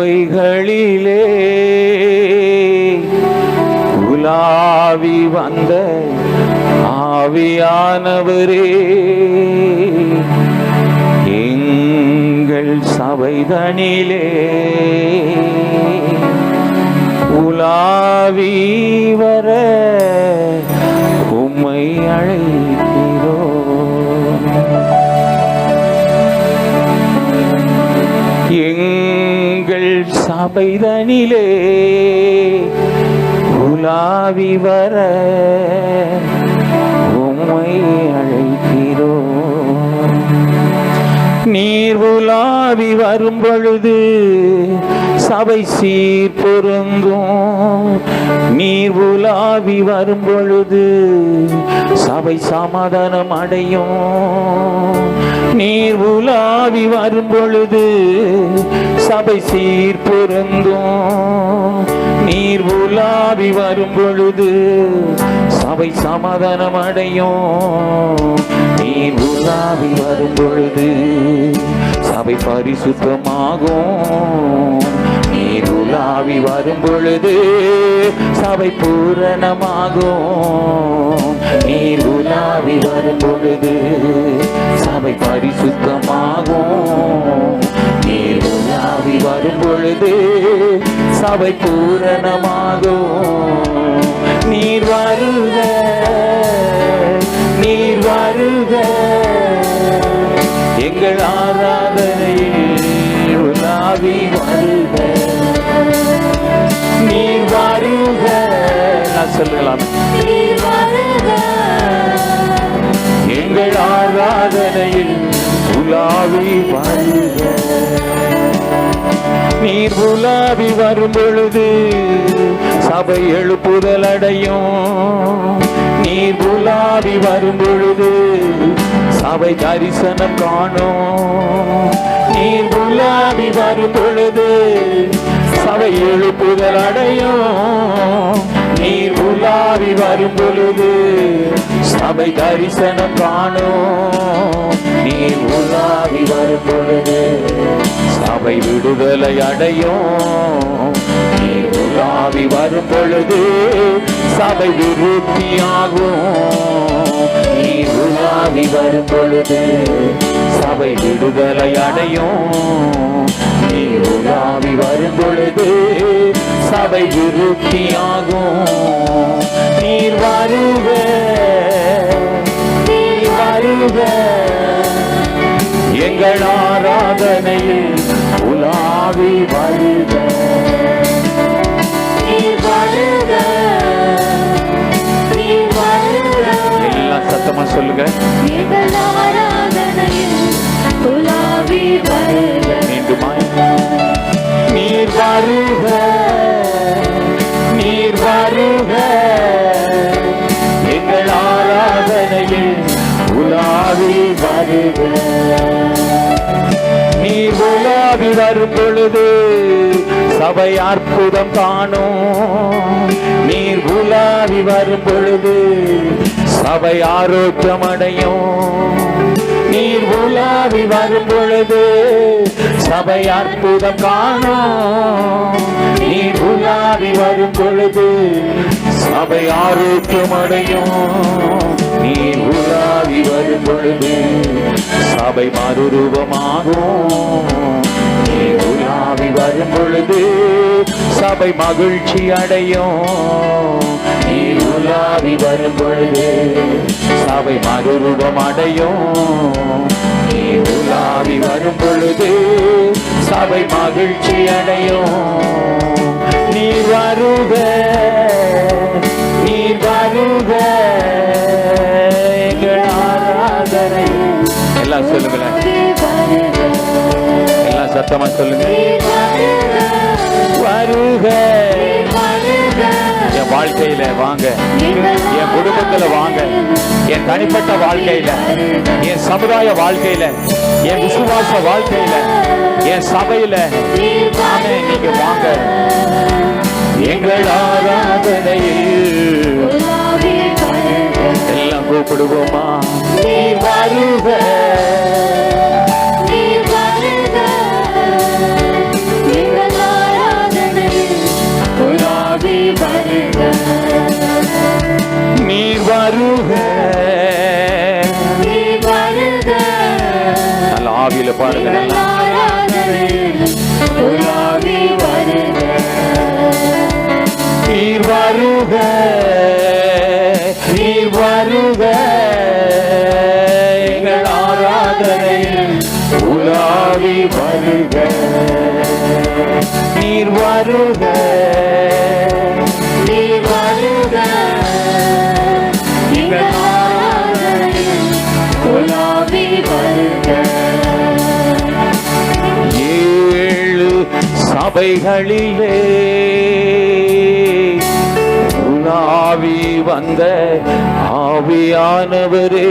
சபைகளிலே உலாவி வந்த ஆவியானவரே எங்கள் சபைதனிலே உலாவி சபைதனிலே உலாவி வர உம்மை அழைக்கிறோ நீர் உலாவி வரும் பொழுது சபை சீர் பொருந்தும். நீர் உலாவி வரும் பொழுது சபை சமாதானம் அடையும். நீர் உலாவி வரும் பொழுது சபை சீர் பொருந்தும். நீர் உலாவி வரும் பொழுது சபை சமாதானம் அடையும். நீர் உலாவி வரும் பொழுது சபை பரிசுத்தமாகும். நீர் உலாவி வரும் பொழுது சபை பூரணமாகும். நீர் உலாவி வரும் பொழுது சபை பரிசுத்தமாகும். நீர் உலாவி வரும் பொழுது சபை பூரணமாகும். நீர் வருகிற சொல்லலாம். எங்கள் ஆராதனையில் உலாவி வருக நீர் உலாவி வரும் பொழுது சபை எழுப்புதல் அடையும். நீர் உலாவி வரும் பொழுது சபை தரிசனம் காணும். நீர் உலாவி வரும் பொழுது சபை எழுப்புதல் அடையும். ஆவி வரும் பொழுது சபை தரிசனம் காணும். நீ உலாவி வரும் பொழுது சபை விடுதலை அடையும். நீ உலாவி வரும் பொழுது சபை விருத்தியாகும் நீர் உலாவி வரும் பொழுது சபை விடுதலை அடையும். நீர் உலாவி வரும் பொழுது சபை விருத்தியாகும். நீர் வருக நீர் வருக. எங்கள் ஆராதனையில் உலாவி வருக. ஆவி வரும் பொழுது சபை அற்புதம் காணும். நீர் உலாவி வரும் பொழுது சபை ஆரோக்கியம் அடையும் நீர் உலாவி வரும் பொழுது சபை அற்புதம் காணும். நீர் உலாவி வரும் பொழுது சபை ஆரோக்கியம் அடையும் உலாவி பொழுது சபை மறுரூபமாகும் நீர் வரும் பொழுது சபை மகிழ்ச்சி அடையும் நீர் உலாவி வரும் பொழுது சபை மறுரூபம் அடையும். நீர் உலாவி வரும் பொழுது சபை மகிழ்ச்சி அடையும். சத்தமா சொல்லுங்க. வருக. என் வாழ்க்கையில வாங்க. என் குடும்பத்துல வாங்க. என் தனிப்பட்ட வாழ்க்கையில என் சமுதாய வாழ்க்கையில என் விசுவாச வாழ்க்கையில என் சபையில. நானே நீங்க வாங்க. எங்கள் ஆராதனையில் எல்லாம் கூப்பிடுவோமா? நீ வருக. ஆவி வருக. நீ வருக. நீ வருக. நல்ல ஆவியில பாடுங்க நீ வருக. நீ வருக. எங்கள் ஆராதனையில் உலாவி வருக. நீர் வருக. சபைகளிலே உலாவி வந்த ஆவியானவரே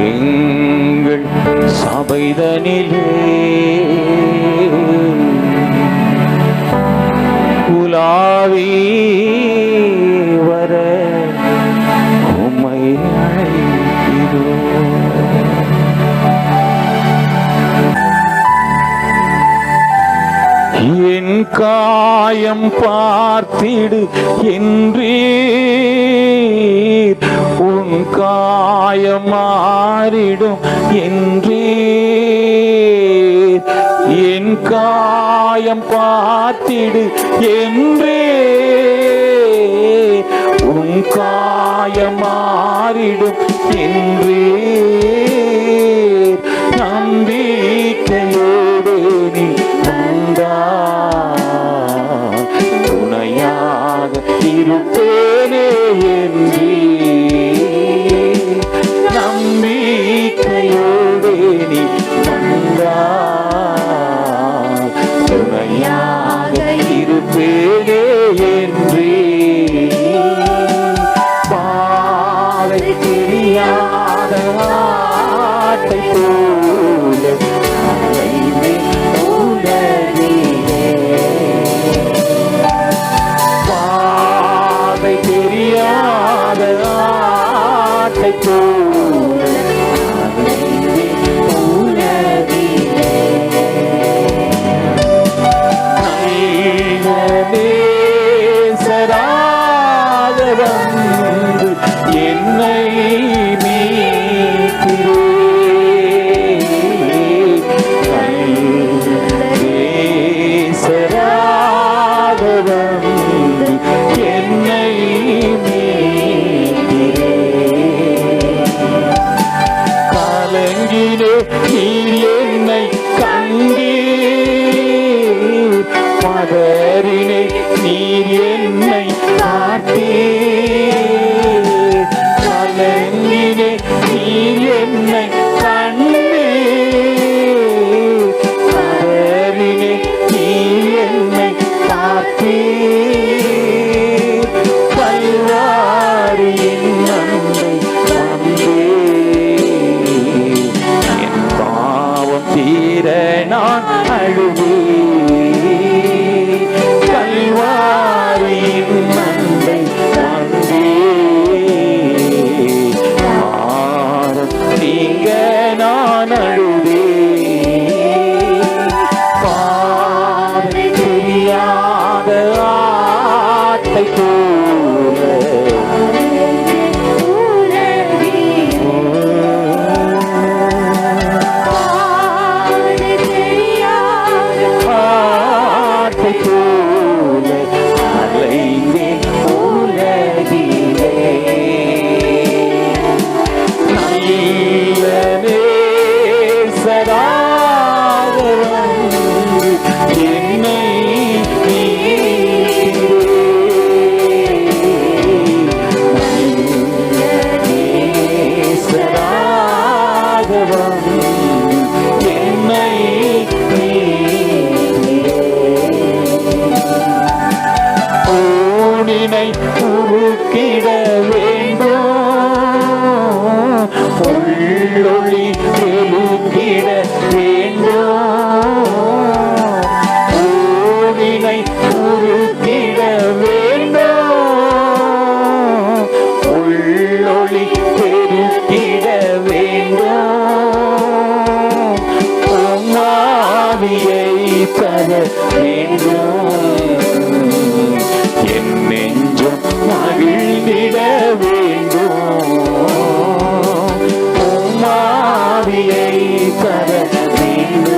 எங்கள் சபைதனிலே உலாவி என் காயம் பார்த்திடு என்றீர். உன் காயம் மாறிடும் என்றீர். என் காயம் பார்த்திடு என்றே உன் காயம் மாறிடும் என்றே நம்பி ಸಿಕ್ಕರೆ ನೀನು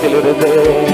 சொல்லுங்களேன்